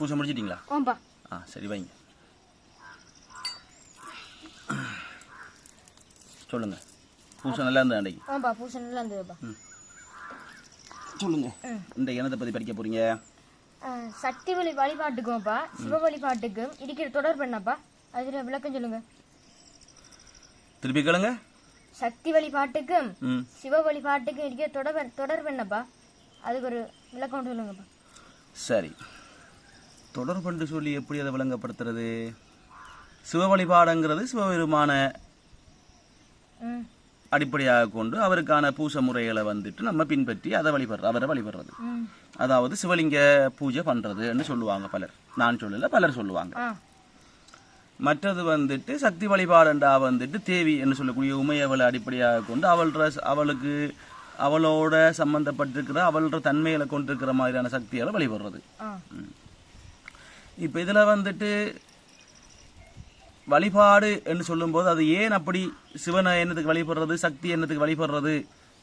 பூசை முடிச்சிட்டிங்களா ஓம்பா ஆ சரி வைங்க சொல்லுங்க பூசை நல்லா இருந்தா அன்றைக்கு ஓம்பா பூசை நல்லா இருந்ததுப்பா சொல்லுங்க இந்த இனத்தை பற்றி படிக்க போறீங்க சக்தி வழி வழிபாட்டுக்கும்ப்பா சிவ வழிபாட்டுக்கும் இருக்கிற தொடர்பு என்னப்பா அதில் விளக்கம் சொல்லுங்க திருப்பி கேளுங்க சக்தி வழிபாட்டுக்கும் சிவ வழிபாட்டுக்கும் இருக்கிற தொடர்பு தொடர்பு என்னப்பா அதுக்கு ஒரு விளக்கம் சொல்லுங்கப்பா சரி தொடர்பண்டு சொல்லி எப்படி அதை விளங்கப்படுத்துறது? சிவ வழிபாடுங்கிறது சிவபெருமான அடிப்படையாக கொண்டு அவருக்கான பூசை முறைகளை வந்துட்டு நம்ம பின்பற்றி அதை வழிபடுற அவரை வழிபடுறது. அதாவது சிவலிங்க பூஜை பண்றதுன்னு சொல்லுவாங்க பலர். நான் சொல்லல பலர் சொல்லுவாங்க. மற்றது வந்துட்டு சக்தி வழிபாடுண்டா வந்துட்டு தேவி என்று சொல்லக்கூடிய உமையவளை அடிப்படையாக கொண்டு அவள்ற அவளுக்கு அவளோட சம்பந்தப்பட்டிருக்கிற அவளோட தன்மைகளை கொண்டிருக்கிற மாதிரியான சக்திகளை வழிபடுறது. இப்போ இதில் வந்துட்டு வழிபாடு என்று சொல்லும்போது அது ஏன் அப்படி சிவனை என்னத்துக்கு வழிபடுறது சக்தி என்னத்துக்கு வழிபடுறது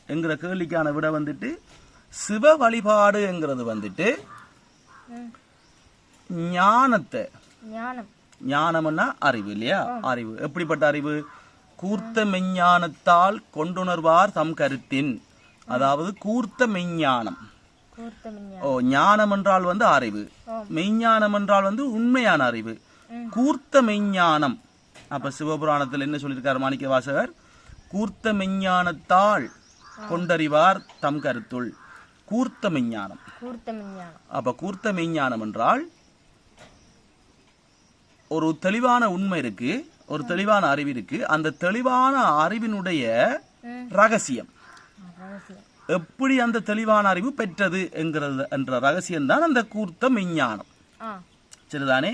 என்கிற கேள்விக்கான விட வந்துட்டு சிவ வழிபாடுங்கிறது வந்துட்டு ம் ஞானத்தை. ஞானம். ஞானம்னா அறிவு இல்லையா? அறிவு. எப்படிப்பட்ட அறிவு? கூர்த்த மெஞ்ஞானத்தால் கொண்டுணர்வார் தம் கருத்தின். அதாவது கூர்த்த மெஞ்ஞானம். ஓ ஞானம் என்றால் வந்து அறிவு. மெய்ஞானம் என்றால் வந்து உண்மையான அறிவு. கூர்த்த மெய்ஞானம். அப்ப சிவபுராணத்தில் என்ன சொல்லியிருக்கார் மாணிக்க வாசகர் கூர்த்த மெஞ்ஞானத்தால் கொண்டறிவார் தம் கருத்துள். கூர்த்த மெஞ்ஞானம் அப்ப கூர்த்த மெய்ஞானம் என்றால் ஒரு தெளிவான உண்மை இருக்கு ஒரு தெளிவான அறிவு இருக்கு. அந்த தெளிவான அறிவினுடைய ரகசியம். எப்படி அந்த தெளிவான அறிவு பெற்றது என்கிறது என்ற ரகசியம் தான் அந்த கூர்த்த மெய்ஞானம் ஆ. சரிதானே?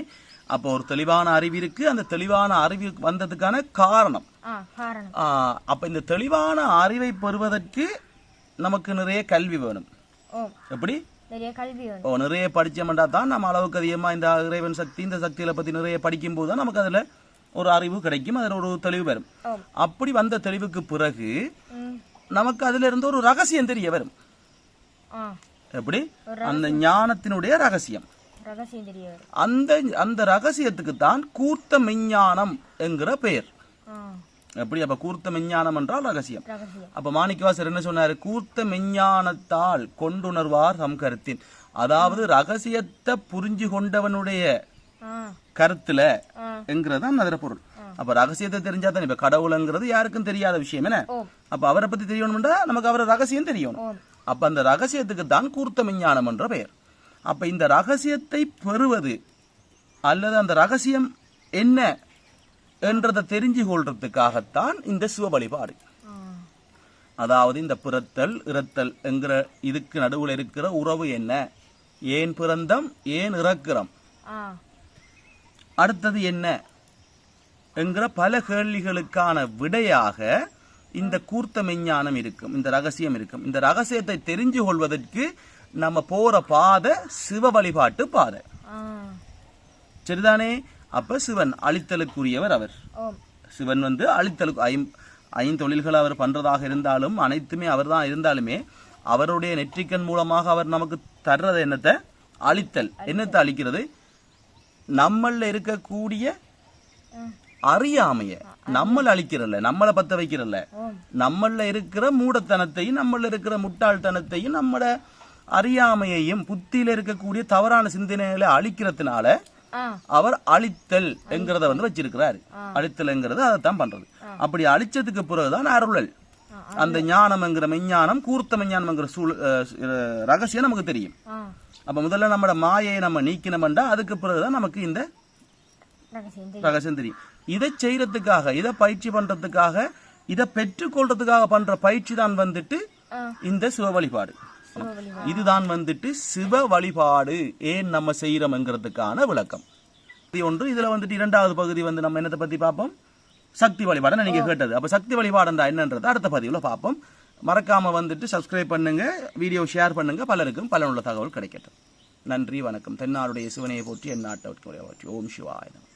அப்போ ஒரு தெளிவான அறிவு இருக்கு. அந்த தெளிவான அறிவு வந்ததுக்கான காரணம். அப்ப இந்த தெளிவான அறிவை பெறுவதற்கு நமக்கு நிறைய கல்வி வேணும். எப்படி? ஓ நிறைய படிச்சோம்னா தான் நம்ம அளவுக்கு அதிகமா இந்த இறைவன் சக்தி இந்த சக்திகளை பத்தி நிறைய படிக்கும் போது தான் நமக்கு அதுல ஒரு அறிவு கிடைக்கும். அதுல ஒரு தெளிவு வரும். அப்படி வந்த தெளிவுக்கு பிறகு நமக்கு அதுல இருந்து ஒரு ரகசியம் தெரிய வரும். எப்படி? அந்த ஞானத்தினுடைய ரகசியம். அந்த அந்த ரகசியத்துக்கு தான் கூர்த்த மெஞ்ஞானம் என்கிற பெயர். எப்படி? அப்ப கூர்த்த மெஞ்ஞானம் என்றால் ரகசியம். அப்ப மாணிக்கவாசர் என்ன சொன்னாரு? கூர்த்த மெஞ்ஞானத்தால் கொண்டுணர்வார் தம் கருத்தின். அதாவது ரகசியத்தை புரிஞ்சு கொண்டவனுடைய கருத்துல என்கிறதான் அதுல பொருள். அப்ப ரகசியத்தை தெரிஞ்சா தான்? இப்ப கடவுளுங்கிறது யாருக்கும் தெரியாத விஷயம் என்ன? அப்ப அவரை பத்தி தெரியணும்னா நமக்கு அவரை ரகசியம் தெரியணும். அப்ப அந்த ரகசியத்துக்கு தான் கூர்த்த மெஞ்ஞானம் என்ற பெயர். அப்ப இந்த ரகசியத்தை பெறுவது அல்லது அந்த ரகசியம் என்ன என்றதை தெரிஞ்சு கொள்றதுக்காகத்தான் இந்த சிவ வழிபாடு. அதாவது இந்த பிறத்தல் இறத்தல் என்கிற இதுக்கு நடுவில் இருக்கிற உறவு என்ன? ஏன் பிறந்தம் ஏன் இறக்கிறோம்? அடுத்தது என்ன? என்கிற பல கேள்விகளுக்கான விடையாக இந்த கூர்த்த மெஞ்ஞானம் இருக்கும் இந்த ரகசியம் இருக்கும். இந்த ரகசியத்தை தெரிஞ்சு கொள்வதற்கு நம்ம போற பாதை சிவ வழிபாட்டு பாதை. சரிதானே? அப்ப சிவன் அழித்தலுக்குரியவர் அவர். சிவன் வந்து அழித்தலுக்கு ஐம் ஐந்தொழில்கள் அவர் பண்றதாக இருந்தாலும் அனைத்துமே அவர்தான் இருந்தாலுமே அவருடைய நெற்றிக்கண் மூலமாக அவர் நமக்கு தர்றது என்னத்தை? அழித்தல். என்னத்தை அழிக்கிறது? நம்மள இருக்கக்கூடிய அறியாமைய. நம்மள அழிக்கிறல்ல நம்மளை பத்த வைக்கிறல்ல. நம்மள இருக்கிற மூடத்தனத்தையும் நம்மள இருக்கிற முட்டாள்தனத்தையும் நம்மள அறியாமையையும் புத்தியில இருக்கக்கூடிய தவறான சிந்தனைகளை அழிக்கிறதுனால அவர் அழித்தல் என்கிறத வந்து வச்சிருக்கிறாரு. அழித்தல்ங்கிறது அதைத்தான் பண்றது. அப்படி அழிச்சதுக்கு பிறகுதான் அருளல். அந்த ஞானம்ங்கிற மெஞ்ஞானம் கூர்த்த மெஞ்ஞானம்ங்கிற சூழ் அஹ், அஹ், ரகசியம் நமக்கு தெரியும். அப்ப முதல்ல நம்மட மாயையை நம்ம நீக்கினோம்டா அதுக்கு பிறகுதான் நமக்கு இந்த ரகசியம் தெரியும். இதை செய்யறதுக்காக இதை பயிற்சி பண்றதுக்காக இதை பெற்றுக்கொள்றதுக்காக பண்ற பயிற்சி தான் வந்துட்டு இந்த சிவ வழிபாடு. வழிபாடு. இதுதான் வந்துட்டு சிவ வழிபாடு. ஏன் நம்ம செய்யறோம்ங்கிறதுக்கான விளக்கம். ஒன்று இதுல வந்துட்டு இரண்டாவது பகுதி வந்து நம்ம என்னத்தை பத்தி பார்ப்போம்? சக்தி வழிபாடு நீங்க கேட்டது. அப்ப சக்தி வழிபாடுண்டா என்னன்றது அடுத்த பதிவுல பார்ப்போம். மறக்காம வந்துட்டு சப்ஸ்கிரைப் பண்ணுங்க வீடியோ ஷேர் பண்ணுங்க. பலருக்கும் பலனுள்ள தகவல் கிடைக்கட்டும். நன்றி வணக்கம். தென்னாருடைய சிவனையை போற்றி என் நாட்டை போற்றி ஓம் சிவாய நமः.